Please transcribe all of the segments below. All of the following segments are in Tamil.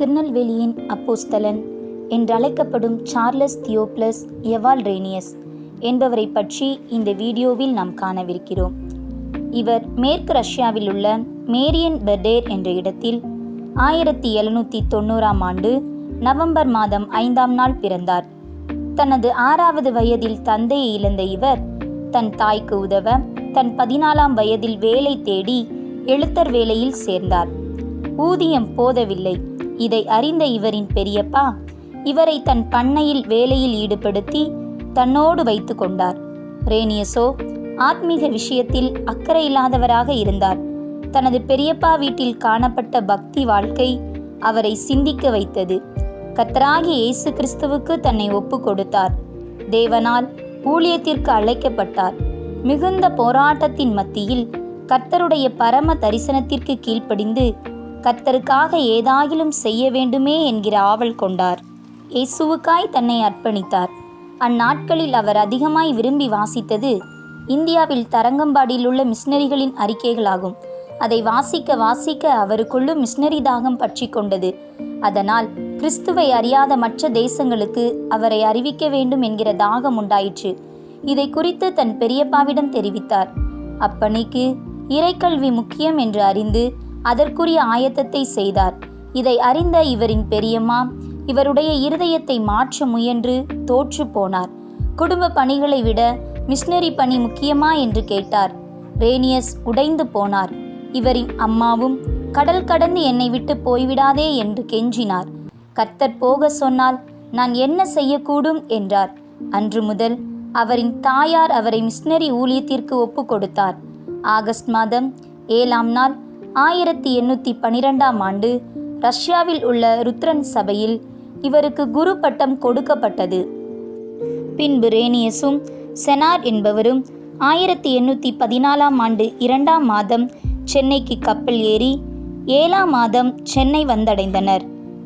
திருநெல்வேலியின் அப்போஸ்தலன் என்றழைக்கப்படும் சார்லஸ் தியோப்ளஸ் எவால் ரேனியஸ் என்பவரை பற்றி இந்த வீடியோவில் நாம் காணவிருக்கிறோம். இவர் மேற்கு ரஷ்யாவில் உள்ள மேரியன் பெர்டேர் என்ற இடத்தில் ஆயிரத்தி எழுநூற்றி தொண்ணூறாம் ஆண்டு நவம்பர் மாதம் ஐந்தாம் நாள் பிறந்தார். தனது ஆறாவது வயதில் தந்தையை இழந்த இவர் தன் தாய்க்கு உதவ தன் பதினாலாம் வயதில் வேலை தேடி எழுத்தர் வேலையில் சேர்ந்தார். ஊதியம் போதவில்லை. இதை அறிந்த இவரின் பெரியப்பா இவரை தன் பண்ணையில் வேலையில் ஈடுபடுத்தி தன்னோடு வைத்து கொண்டார். ரேனியஸோ ஆத்மீக விஷயத்தில் அக்கறை இல்லாதவராக இருந்தார். தனது பெரியப்பா வீட்டில் காணப்பட்ட பக்தி வாழ்க்கை அவரை சிந்திக்க வைத்தது. கத்தராகி இயேசு கிறிஸ்துவுக்கு தன்னை ஒப்பு கொடுத்தார். தேவனால் ஊழியத்திற்கு அழைக்கப்பட்டார். மிகுந்த போராட்டத்தின் மத்தியில் கர்த்தருடைய பரம தரிசனத்திற்கு கீழ்ப்படிந்து கர்த்தருக்காக ஏதாயிலும் செய்ய வேண்டுமே என்கிற ஆவல் கொண்டார். இயேசுவுக்காய் தன்னை அர்ப்பணித்தார். அந்நாட்களில் அவர் அதிகமாய் விரும்பி வாசித்தது இந்தியாவில் தரங்கம்பாடியில் உள்ள மிஷினரிகளின் அறிக்கைகளாகும். அதை வாசிக்க வாசிக்க அவருக்குள்ளும் மிஷினரி தாகம் பற்றி கொண்டது. அதனால் கிறிஸ்துவை அறியாத மற்ற தேசங்களுக்கு அவரை அறிவிக்க வேண்டும் என்கிற தாகம் உண்டாயிற்று. இதை குறித்து தன் பெரியப்பாவிடம் தெரிவித்தார். அப்பணிக்கு இறைக்கல்வி முக்கியம் என்று அறிந்து அதற்குரிய ஆயத்தத்தை செய்தார். இதை அறிந்த இவரின் பெரியம்மா இவருடைய இருதயத்தை மாற்ற முயன்று தோற்று போனார். குடும்ப பணிகளை விட மிஷினரி பணி முக்கியமா என்று கேட்டார். ரேனியஸ் உடைந்து போனார். இவரின் அம்மாவும் கடல் கடந்து என்னை விட்டு போய்விடாதே என்று கெஞ்சினார். கர்த்தர் போக சொன்னால் நான் என்ன செய்யக்கூடும் என்றார். அன்று முதல் அவரின் தாயார் அவரை மிஷினரி ஊழியத்திற்கு ஒப்பு கொடுத்தார். ஆகஸ்ட் மாதம் ஏழாம் நாள் ஆயிரத்தி எண்ணூற்றி பனிரெண்டாம் ஆண்டு ரஷ்யாவில் உள்ள ருத்ரன் சபையில் இவருக்கு குரு பட்டம் கொடுக்கப்பட்டது. பின்பு ரேனியஸும் செனார் என்பவரும் ஆயிரத்தி எண்ணூற்றி பதினாலாம் ஆண்டு இரண்டாம் மாதம் சென்னைக்கு கப்பல் ஏறி ஏழாம் மாதம் சென்னை வந்தடைந்தனர்.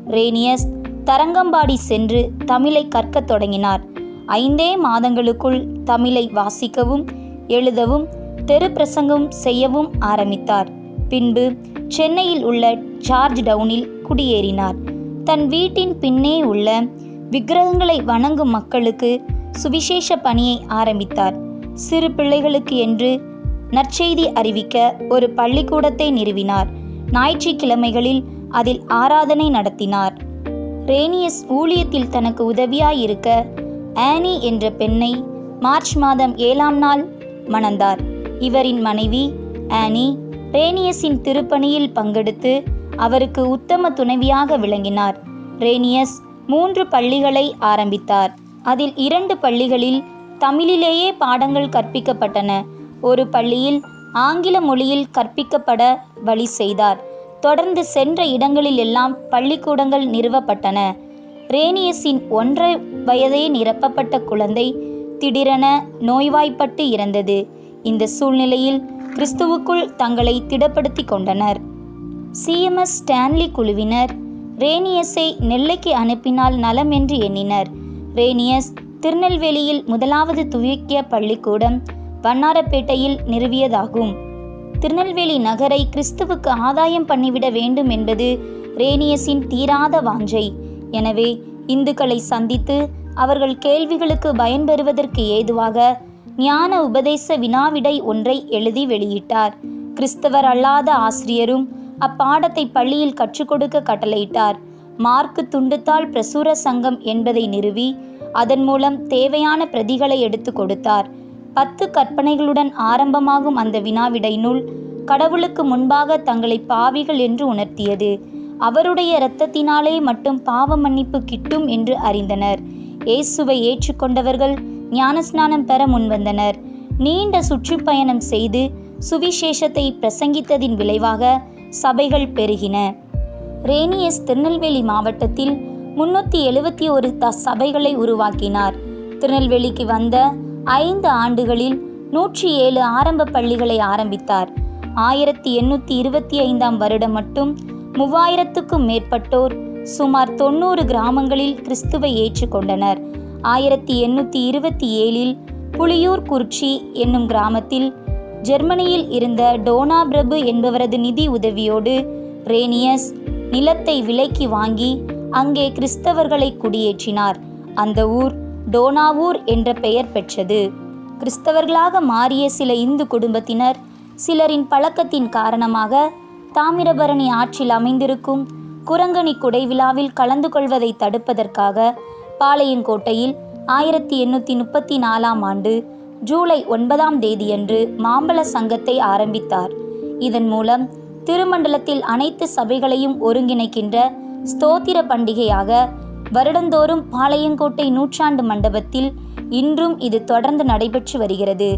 ரேனியஸ் தரங்கம்பாடி சென்று தமிழை கற்கத் தொடங்கினார். ஐந்தே மாதங்களுக்குள் தமிழை வாசிக்கவும் எழுதவும் தெரு பிரசங்கம் செய்யவும் ஆரம்பித்தார். பின்பு சென்னையில் உள்ள ஜார்ஜ் டவுனில் குடியேறினார். தன் வீட்டின் பின்னே உள்ள விக்கிரகங்களை வணங்கும் மக்களுக்கு சுவிசேஷ பணியை ஆரம்பித்தார். சிறு பிள்ளைகளுக்கு என்று நற்செய்தி அறிவிக்க ஒரு பள்ளிக்கூடத்தை நிறுவினார். ஞாயிற்றுக்கிழமைகளில் அதில் ஆராதனை நடத்தினார். ரேனியஸ் ஊழியத்தில் தனக்கு உதவியாயிருக்க ஆனி என்ற பெண்ணை மார்ச் மாதம் ஏழாம் நாள் மணந்தார். இவரின் மனைவி ஆனி ரேனியஸின் திருப்பணியில் பங்கெடுத்து அவருக்கு உத்தம துணைவியாக விளங்கினார். ரேனியஸ் மூன்று பள்ளிகளை ஆரம்பித்தார். அதில் இரண்டு பள்ளிகளில் தமிழிலேயே பாடங்கள் கற்பிக்கப்பட்டன. ஒரு பள்ளியில் ஆங்கில மொழியில் கற்பிக்கப்பட வழி செய்தார். தொடர்ந்து சென்ற இடங்களில் எல்லாம் பள்ளிக்கூடங்கள் நிறுவப்பட்டன. ரேனியஸின் ஒன்றரை வயதே நிரப்பப்பட்ட குழந்தை திடீரென நோய்வாய்ப்பட்டு இறந்தது. இந்த சூழ்நிலையில் கிறிஸ்துவுக்குள் தங்களை திடப்படுத்தி கொண்டனர். சிஎம்எஸ் ஸ்டான்லி குழுவினர் ரேனியஸை நெல்லைக்கு அனுப்பினால் நலம் என்று எண்ணினர். ரேனியஸ் திருநெல்வேலியில் முதலாவது துவக்கிய பள்ளிக்கூடம் வண்ணாரப்பேட்டையில் நிறுவியதாகும். திருநெல்வேலி நகரை கிறிஸ்துவுக்கு ஆதாயம் பண்ணிவிட வேண்டும் என்பது ரேனியஸின் தீராத வாஞ்சை. எனவே இந்துக்களை சந்தித்து அவர்கள் கேள்விகளுக்கு பயன்பெறுவதற்கு ஏதுவாக ஞான உபதேச வினாவிடை ஒன்றை எழுதி வெளியிட்டார். கிறிஸ்தவர் அல்லாத ஆசிரியரும் அப்பாடத்தை பள்ளியில் கற்றுக் கொடுக்க கட்டளையிட்டார். மார்க்கு துண்டுத்தால் பிரசுர சங்கம் என்பதை நிறுவி அதன் மூலம் தேவையான பிரதிகளை எடுத்து கொடுத்தார். பத்து கற்பனைகளுடன் ஆரம்பமாகும் அந்த வினாவிடை நூல் கடவுளுக்கு முன்பாக தங்களை பாவிகள் என்று உணர்த்தியது. அவருடைய இரத்தத்தினாலே மட்டும் பாவ மன்னிப்பு கிட்டும் என்று அறிந்தனர். இயேசுவை ஏற்றுக்கொண்டவர்கள் ஞானஸ்நானம் பெற முன்வந்தனர். நீண்ட சுற்றுப்பயணம் செய்து சுவிசேஷத்தை பிரசங்கித்ததின் விளைவாக சபைகள் பெருகின. ரேனியஸ் திருநெல்வேலி மாவட்டத்தில் முன்னூற்றி எழுபத்தி ஒரு த சபைகளை உருவாக்கினார். திருநெல்வேலிக்கு வந்த ஐந்து ஆண்டுகளில் நூற்றி ஏழு ஆரம்ப பள்ளிகளை ஆரம்பித்தார். ஆயிரத்தி எண்ணூற்றி இருபத்தி ஐந்தாம் வருடம் மட்டும் மூவாயிரத்துக்கும் மேற்பட்டோர் சுமார் தொண்ணூறு கிராமங்களில் கிறிஸ்துவை ஏற்றுக்கொண்டனர். ஆயிரத்தி எண்ணூற்றி இருபத்தி ஏழில் புலியூர் குறிச்சி என்னும் கிராமத்தில் ஜெர்மனியில் இருந்த டோனா பிரபு என்பவரது நிதி உதவியோடு ரேனியஸ் நிலத்தை விலைக்கு வாங்கி அங்கே கிறிஸ்தவர்களை குடியேற்றினார். அந்த ஊர் டோனாவூர் என்ற பெயர் பெற்றது. கிறிஸ்தவர்களாக மாறிய சில இந்து குடும்பத்தினர் சிலரின் பழக்கத்தின் காரணமாக தாமிரபரணி ஆற்றில் அமைந்திருக்கும் குரங்கணி குடை விழாவில் கலந்து கொள்வதை தடுப்பதற்காக பாளையங்கோட்டையில் ஆயிரத்தி எண்ணூற்றி முப்பத்தி நாலாம் ஆண்டு ஜூலை ஒன்பதாம் தேதியன்று மாம்பழ சங்கத்தை ஆரம்பித்தார். இதன் மூலம் திருமண்டலத்தில் அனைத்து சபைகளையும் ஒருங்கிணைக்கின்ற ஸ்தோத்திர பண்டிகையாக வருடந்தோறும் பாளையங்கோட்டை நூற்றாண்டு மண்டபத்தில் இன்றும் இது தொடர்ந்து நடைபெற்று வருகிறது.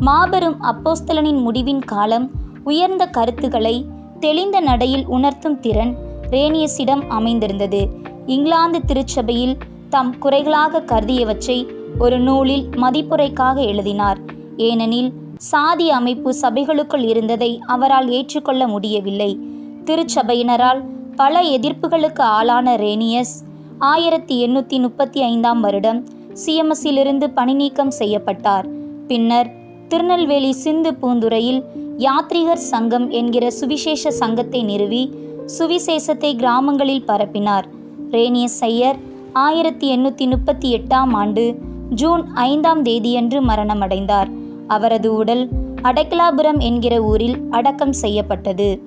மாபெரும் அப்போஸ்தலனின் முடிவின் காலம் உயர்ந்த கருத்துக்களை தெளிந்த நடையில் உணர்த்தும் திறன் ரேனியஸிடம் அமைந்திருந்தது. இங்கிலாந்து திருச்சபையில் தம் குறைகளாக கருதியவற்றை ஒரு நூலில் மதிப்புரைக்காக எழுதினார். ஏனெனில் சாதி அமைப்பு சபைகளுக்குள் இருந்ததை அவரால் ஏற்றுக்கொள்ள முடியவில்லை. திருச்சபையினரால் பல எதிர்ப்புகளுக்கு ஆளான ரேனியஸ் ஆயிரத்தி எண்ணூற்றி முப்பத்தி ஐந்தாம் வருடம் சிஎம்எஸ்ஸிலிருந்து பணிநீக்கம் செய்யப்பட்டார். பின்னர் திருநெல்வேலி சிந்து பூந்துறையில் யாத்ரிகர் சங்கம் என்கிற சுவிசேஷ சங்கத்தை நிறுவி சுவிசேஷத்தை கிராமங்களில் பரப்பினார். ரேனியஸ் ஐயர் ஆயிரத்தி எண்ணூற்றி முப்பத்தி எட்டாம் ஆண்டு ஜூன் ஐந்தாம் தேதியன்று மரணமடைந்தார். அவரது உடல் அடைக்கலாபுரம் என்கிற ஊரில் அடக்கம் செய்யப்பட்டது.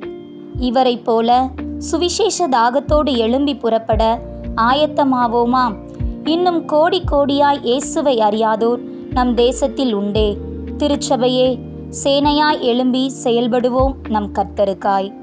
இவரைப் போல சுவிசேஷ தாகத்தோடு எழும்பி புறப்பட ஆயத்தமாவோமா? இன்னும் கோடி கோடியாய் இயேசுவை அறியாதோர் நம் தேசத்தில் உண்டே. திருச்சபையே சேனையாய் எழும்பி செயல்படுவோம் நம் கர்த்தருக்காய்.